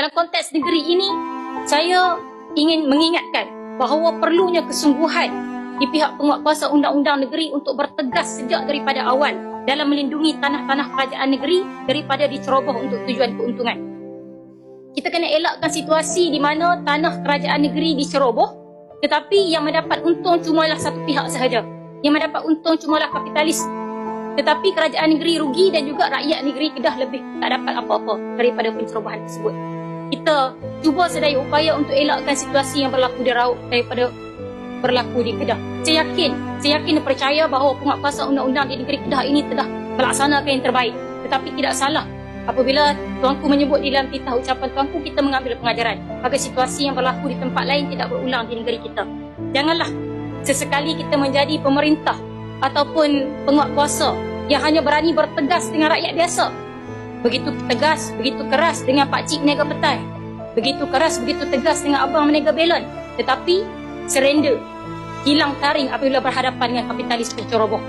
Dalam konteks negeri ini, saya ingin mengingatkan bahawa perlunya kesungguhan di pihak penguatkuasa undang-undang negeri untuk bertegas sejak daripada awal dalam melindungi tanah-tanah kerajaan negeri daripada diceroboh untuk tujuan keuntungan. Kita kena elakkan situasi di mana tanah kerajaan negeri diceroboh tetapi yang mendapat untung cumalah satu pihak sahaja. Yang mendapat untung cumalah kapitalis. Tetapi kerajaan negeri rugi dan juga rakyat negeri Kedah lebih tak dapat apa-apa daripada pencerobohan tersebut. Kita cuba sedaya upaya untuk elakkan situasi yang berlaku di Rauk daripada berlaku di Kedah. Saya yakin, saya yakin dan percaya bahawa penguatkuasa undang-undang di negeri Kedah ini telah melaksanakan yang terbaik. Tetapi tidak salah apabila tuanku menyebut di dalam titah ucapan tuanku kita mengambil pengajaran agar situasi yang berlaku di tempat lain tidak berulang di negeri kita. Janganlah sesekali kita menjadi pemerintah ataupun penguatkuasa yang hanya berani bertegas dengan rakyat biasa. Begitu tegas, begitu keras dengan Pak Cik Meniaga Petai. Begitu keras, begitu tegas dengan Abang Meniaga Belon. Tetapi, surrender. Hilang taring apabila berhadapan dengan kapitalis penceroboh.